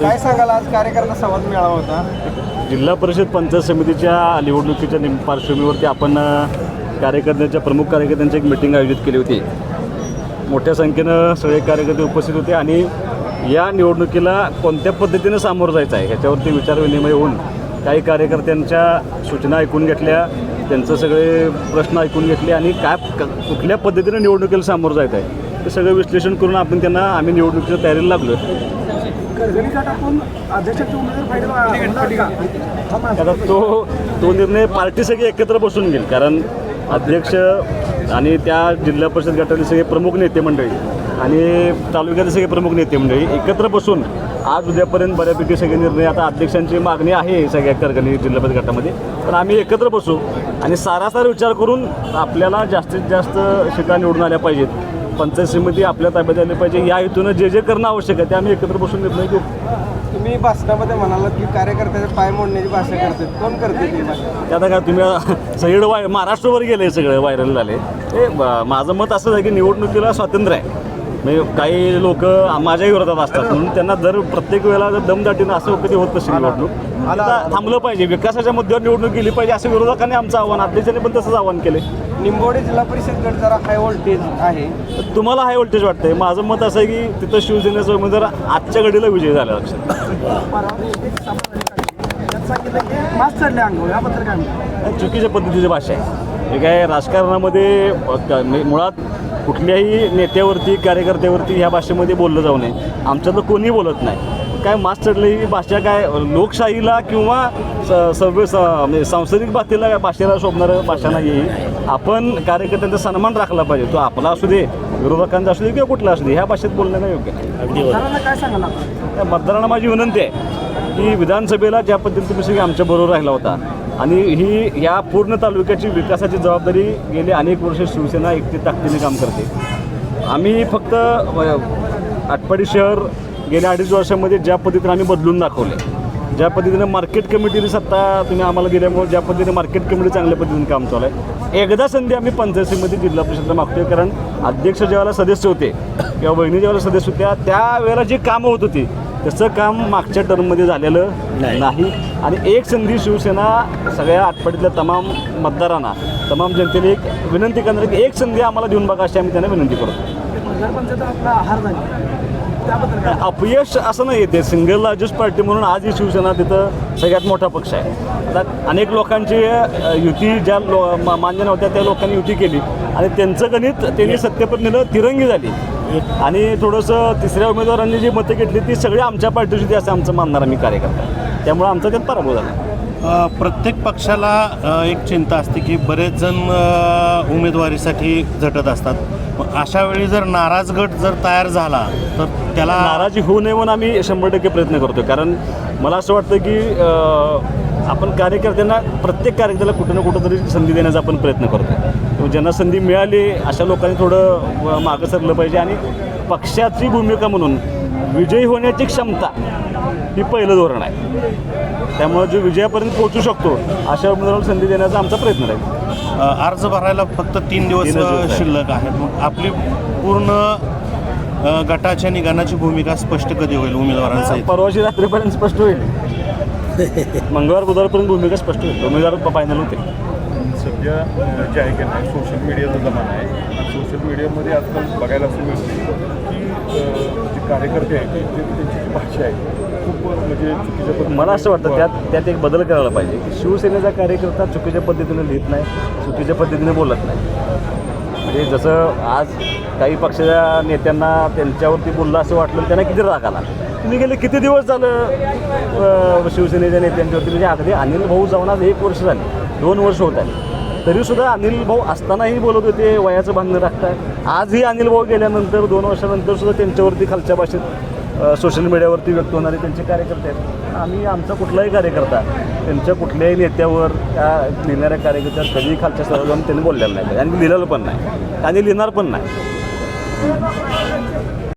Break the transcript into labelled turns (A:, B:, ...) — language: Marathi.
A: काय सांगाल? आज कार्यकर्ता संवाद मेळावा होता.
B: जिल्हा परिषद पंचायत समितीच्या निवडणुकीच्या निम पार्श्वभूमीवरती आपण कार्यकर्त्यांच्या प्रमुख कार्यकर्त्यांची एक मिटिंग आयोजित केली होती. मोठ्या संख्येनं सगळे कार्यकर्ते उपस्थित होते आणि या निवडणुकीला कोणत्या पद्धतीनं सामोरं जायचं आहे ह्याच्यावरती विचारविनिमय होऊन काही कार्यकर्त्यांच्या सूचना ऐकून घेतल्या त्यांचं सगळे प्रश्न ऐकून घेतले आणि काय कुठल्या पद्धतीनं निवडणुकीला सामोरं जायचं आहे? ते सगळं विश्लेषण करून आपण त्यांना आम्ही निवडणुकीच्या तयारीला लागलो आता तो तो निर्णय पार्टी सगळी एकत्र बसून घेईल कारण अध्यक्ष आणि त्या जिल्हा परिषद गटातील सगळे प्रमुख नेते मंडळी आणि तालुक्यातील सगळे प्रमुख नेते मंडळी एकत्र बसून आज उद्यापर्यंत बऱ्यापैकी सगळे निर्णय आता अध्यक्षांची मागणी आहे सगळ्या करगणी जिल्हा परिषद गटामध्ये. पण आम्ही एकत्र बसू आणि सारासार विचार करून आपल्याला जास्तीत जास्त शिटा निवडून आल्या पाहिजेत. पंचायत समिती आपल्या ताब्यात आली पाहिजे. या हेतूनं जे जे करणं आवश्यक आहे ते आम्ही एकत्र बसून निर्णय घेऊ.
A: तुम्ही भाषणामध्ये म्हणालात की कार्यकर्त्याचे पाय मोडण्याची भाषा करतात. कोण करते ती भाषा?
B: ते आता काय तुम्ही सगळीकडे वाय महाराष्ट्रभर गेले सगळे व्हायरल झाले. हे ब- माझं मत असं आहे की निवडणुकीला स्वातंत्र्य आहे. म्हणजे काही लोक माझ्या विरोधात असतात म्हणून त्यांना दर प्रत्येक वेळेला जर दमदाटीनं असं कधी होत नसेल निवडणूक आता थांबलं पाहिजे. विकासाच्या मुद्द्यावर निवडणूक गेली पाहिजे असं विरोधकांनी आमचं आव्हान अध्यक्षांनी पण तसंच आव्हान केले
A: निंबोडे जिल्हा परिषद गट जरा हाय व्होल्टेज आहे.
B: तुम्हाला हाय व्होल्टेज वाटतंय. माझं मत असं आहे की तिथं शिवसेनेचा उमेदवार आजच्या घडीला विजय झाला चुकीच्या पद्धतीची भाषा आहे. हे काय राजकारणामध्ये मुळात कुठल्याही नेत्यावरती कार्यकर्त्यावरती ह्या भाषेमध्ये बोललं जाऊ नये. आमच्यातलं कोणी बोलत नाही. काय मास चढलं ही भाषा काय लोकशाहीला किंवा स- सव्य स- म्हणजे सांस्कृतिक बाबतीला भाषेला शोभणारं भाषा नाही आहे आपण कार्यकर्त्यांचा सन्मान राखला पाहिजे. तो आपला असू दे विरोधकांचा असू दे किंवा कुठला असू दे ह्या भाषेत बोलणं नाही योग्य. अगदी
C: मतदारांना काय
B: माझी विनंती आहे की विधानसभेला ज्या पद्धतीने तुम्ही सगळे आमच्याबरोबर राहिला होता आणि ही या पूर्ण तालुक्याची विकासाची जबाबदारी गेली अनेक वर्ष शिवसेना एकटी ताकदीने काम करते. आम्ही फक्त आटपाडी शहर गेल्या अडीच वर्षामध्ये ज्या पद्धतीने आम्ही बदलून दाखवले ज्या पद्धतीने मार्केट कमिटीने सत्ता तुम्ही आम्हाला दिल्यामुळे ज्या पद्धतीने मार्केट कमिटी चांगल्या पद्धतीने काम चालू आहे एकदा संधी आम्ही पंचायतीमध्ये जिल्हा परिषदला मागतोय. कारण अध्यक्ष ज्यावेळेला सदस्य होते किंवा बहिणी ज्यावेळेला सदस्य होत्या त्यावेळेला जी कामं होत होती तसं काम मागच्या टर्ममध्ये झालेलं नाही. आणि एक संधी शिवसेना सगळ्या आटपाडीतल्या तमाम मतदारांना तमाम जनतेने एक विनंती करणार की एक संधी आम्हाला देऊन बघा अशी आम्ही त्यांना विनंती करतो. अपयश असं नाही ते सिंगल लार्जेस्ट पार्टी म्हणून आज ही शिवसेना तिथं सगळ्यात मोठा पक्ष आहे. आता अनेक लोकांची युती ज्या लो मान्य नव्हत्या त्या लोकांनी युती केली. आणि त्यांचं गणित त्यांनी सत्यपद नेलं तिरंगी झाली. आणि थोडंसं तिसऱ्या उमेदवारांनी जी मतं घेतली ती सगळी आमच्या पार्टीची होती असं आमचं मानणार आम्ही कार्यकर्ता. त्यामुळे आमचा त्यात पराभव झाला.
D: प्रत्येक पक्षाला एक चिंता असते की बरेच जण उमेदवारीसाठी झटत असतात. मग अशा वेळी जर नाराज गट जर तयार झाला तर त्याला
B: नाराजी होऊ नये म्हणून आम्ही शंभर टक्के प्रयत्न करतो कारण मला असं वाटतं की आपण कार्यकर्त्यांना प्रत्येक कार्यकर्त्याला कुठं ना कुठं तरी संधी देण्याचा आपण प्रयत्न करतो ज्यांना संधी मिळाली अशा लोकांनी थोडं मागं सरलं पाहिजे आणि पक्षाची भूमिका म्हणून विजयी होण्याची क्षमता ही पहिलं धोरण आहे. त्यामुळे जो विजयापर्यंत पोहोचू शकतो अशा उमेदवाराला संधी देण्याचा आमचा प्रयत्न राहील.
D: अर्ज भरायला फक्त तीन दिवस
B: आहे.
D: शिल्लक आहेत. मग आपली पूर्ण गटाच्या निघाणाची भूमिका स्पष्ट कधी होईल उमेदवारांसहित?
B: परवाची रात्रीपर्यंत स्पष्ट होईल. मंगळवार बुधवारपर्यंत भूमिका स्पष्ट होईल उमेदवार फायनल होते.
E: सध्या जे आहे की नाही सोशल मीडियाचा जमाना आहे. आणि सोशल मीडियामध्ये आजकाल बघायला असं मिळतं की जे कार्यकर्ते आहेत ते ते- त्यांची जी भाषा आहे खूप म्हणजे चुकीच्या पद्धतीने
B: मला असं वाटतं त्यात त्यात एक बदल करायला पाहिजे की शिवसेनेचा कार्यकर्ता चुकीच्या पद्धतीने लिहित नाही चुकीच्या पद्धतीने बोलत नाही. म्हणजे जसं आज काही पक्षाच्या नेत्यांना त्यांच्यावरती बोललं असं वाटलं त्यांना किती राग आला. तुम्ही गेले किती दिवस झालं शिवसेनेच्या नेत्यांच्यावरती म्हणजे अगदी अनिल भाऊ जाऊन आज एक वर्ष झाले. दोन वर्ष होत आले. तरीसुद्धा अनिल भाऊ असतानाही बोलत होते वयाचं भांडणं राखतात आजही अनिल भाऊ गेल्यानंतर दोन वर्षानंतर सुद्धा त्यांच्यावरती खालच्या भाषेत सोशल मीडियावरती व्यक्त होणारे त्यांचे कार्यकर्ते आहेत. आम्ही आमचा कुठलाही कार्यकर्ता त्यांच्या कुठल्याही नेत्यावर त्या लिहिणाऱ्या कार्यकर्त्यावर कधीही खालच्या स्तरावर जाऊन त्यांनी बोललेलं नाही. आणि लिहिलेलं पण नाही. आणि लिहिणार पण नाही.